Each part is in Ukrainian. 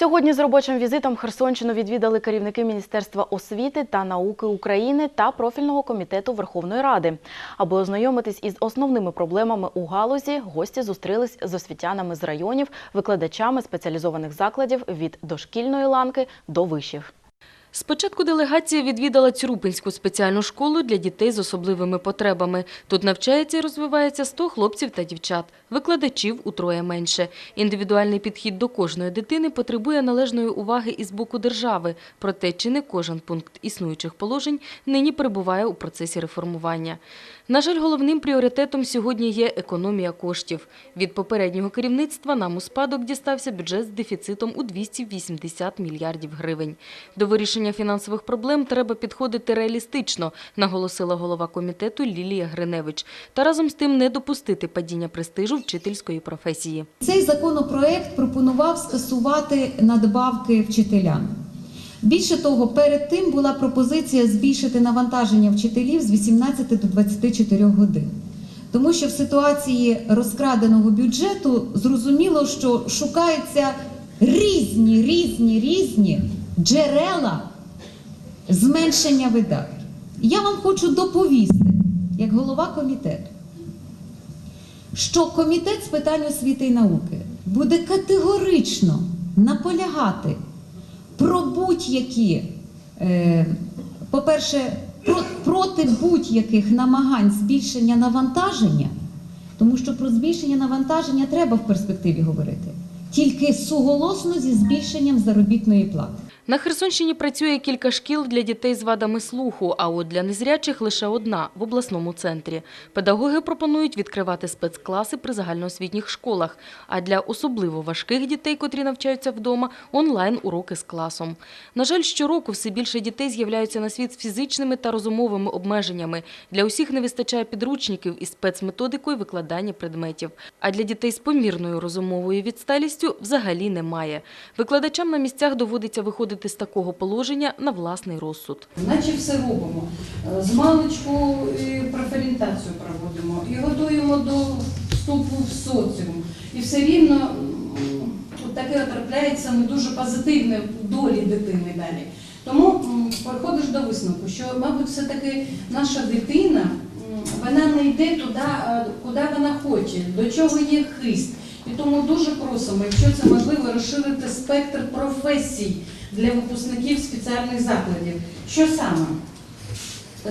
Сьогодні з робочим візитом Херсонщину відвідали керівники Міністерства освіти та науки України та профільного комітету Верховної Ради. Аби ознайомитись із основними проблемами у галузі, гості зустрілись з освітянами з районів, викладачами спеціалізованих закладів від дошкільної ланки до вишів. Спочатку делегація відвідала Цюрупинську спеціальну школу для дітей з особливими потребами. Тут навчається і розвивається 100 хлопців та дівчат. Викладачів утроє менше. Індивідуальний підхід до кожної дитини потребує належної уваги і з боку держави. Проте чи не кожен пункт існуючих положень нині перебуває у процесі реформування. На жаль, головним пріоритетом сьогодні є економія коштів. Від попереднього керівництва нам у спадок дістався бюджет з дефіцитом у 280 мільярдів гривень. До вирішення фінансових проблем треба підходити реалістично, наголосила голова комітету Лілія Гриневич. Та разом з тим не допустити падіння престижу вчительської професії. Цей законопроект пропонував скасувати надбавки вчителям. Більше того, перед тим була пропозиція збільшити навантаження вчителів з 18 до 24 годин. Тому що в ситуації розкраденого бюджету зрозуміло, що шукаються різні, різні, різні джерела зменшення видатків. Я вам хочу доповісти, як голова комітету, що комітет з питань освіти і науки буде категорично наполягати про будь-які, е, по-перше, проти будь-яких намагань збільшення навантаження, тому що про збільшення навантаження треба в перспективі говорити, тільки суголосно зі збільшенням заробітної плати. На Херсонщині працює кілька шкіл для дітей з вадами слуху, а от для незрячих лише одна в обласному центрі. Педагоги пропонують відкривати спецкласи при загальноосвітніх школах, а для особливо важких дітей, котрі навчаються вдома, онлайн-уроки з класом. На жаль, щороку все більше дітей з'являються на світ з фізичними та розумовими обмеженнями. Для усіх не вистачає підручників із спецметодикою викладання предметів. А для дітей з помірною розумовою відсталістю взагалі немає. Викладачам на місцях доводиться виходити з такого положення на власний розсуд. Наче все робимо. Е, З маличку і профорієнтацію проводимо, і готуємо до вступу в соціум. І все рівно от таке трапляється не дуже позитивне в долі дитини далі. Тому приходиш до висновку, що, мабуть, все-таки наша дитина вона не йде туди, е, куди вона хоче, до чого є хист. І тому дуже просимо, якщо це можливо, розширити спектр професій для випускників спеціальних закладів. Що саме?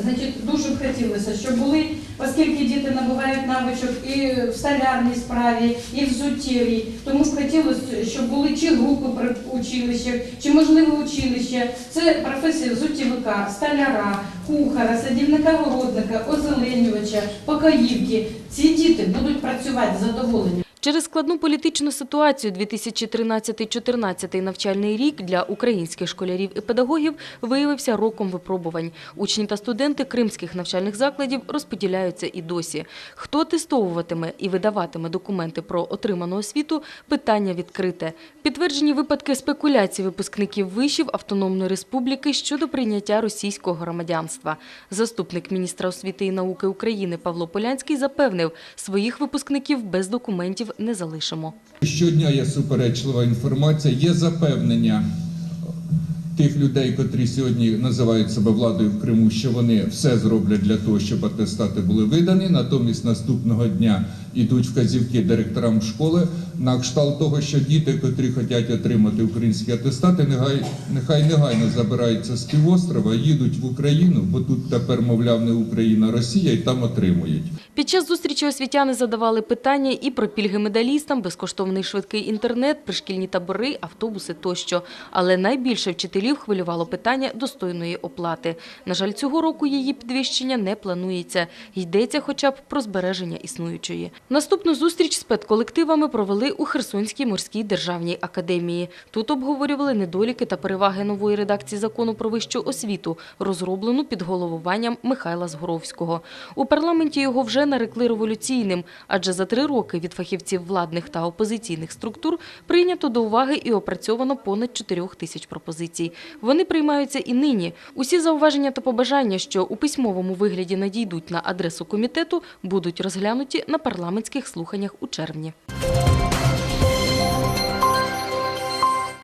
Значить, дуже б хотілося, щоб були, оскільки діти набувають навичок і в столярній справі, і в зуттєвій, тому б хотілося, щоб були чи групи при училищах, чи можливо училище. Це професія зуттєвика, столяра, кухара, садівника-городника, озеленювача, покоївки. Ці діти будуть працювати задоволені. Через складну політичну ситуацію 2013-14 навчальний рік для українських школярів і педагогів виявився роком випробувань. Учні та студенти кримських навчальних закладів розподіляються і досі. Хто тестовуватиме і видаватиме документи про отриману освіту – питання відкрите. Підтверджені випадки спекуляцій випускників вишів Автономної Республіки щодо прийняття російського громадянства. Заступник міністра освіти і науки України Павло Полянський запевнив, своїх випускників без документів не залишимо. Щодня є суперечлива інформація, є запевнення тих людей, котрі сьогодні називають себе владою в Криму, що вони все зроблять для того, щоб атестати були видані. Натомість наступного дня йдуть вказівки директорам школи на кшталт того, що діти, котрі хочуть отримати українські атестати, нехай, нехай негайно забираються з півострова, їдуть в Україну, бо тут тепер, мовляв, не Україна, Росія, і там отримують. Під час зустрічі освітяни задавали питання і про пільги медалістам, безкоштовний швидкий інтернет, пришкільні табори, автобуси тощо. Але найбільше вчителів хвилювало питання достойної оплати. На жаль, цього року її підвищення не планується. Йдеться хоча б про збереження існуючої. Наступну зустріч з педколективами провели у Херсонській морській державній академії. Тут обговорювали недоліки та переваги нової редакції закону про вищу освіту, розроблену під головуванням Михайла Згоровського. У парламенті його вже нарекли революційним, адже за три роки від фахівців владних та опозиційних структур прийнято до уваги і опрацьовано понад 4 тисяч пропозицій. Вони приймаються і нині. Усі зауваження та побажання, що у письмовому вигляді надійдуть на адресу комітету, будуть розглянуті на парламентських слуханнях у червні.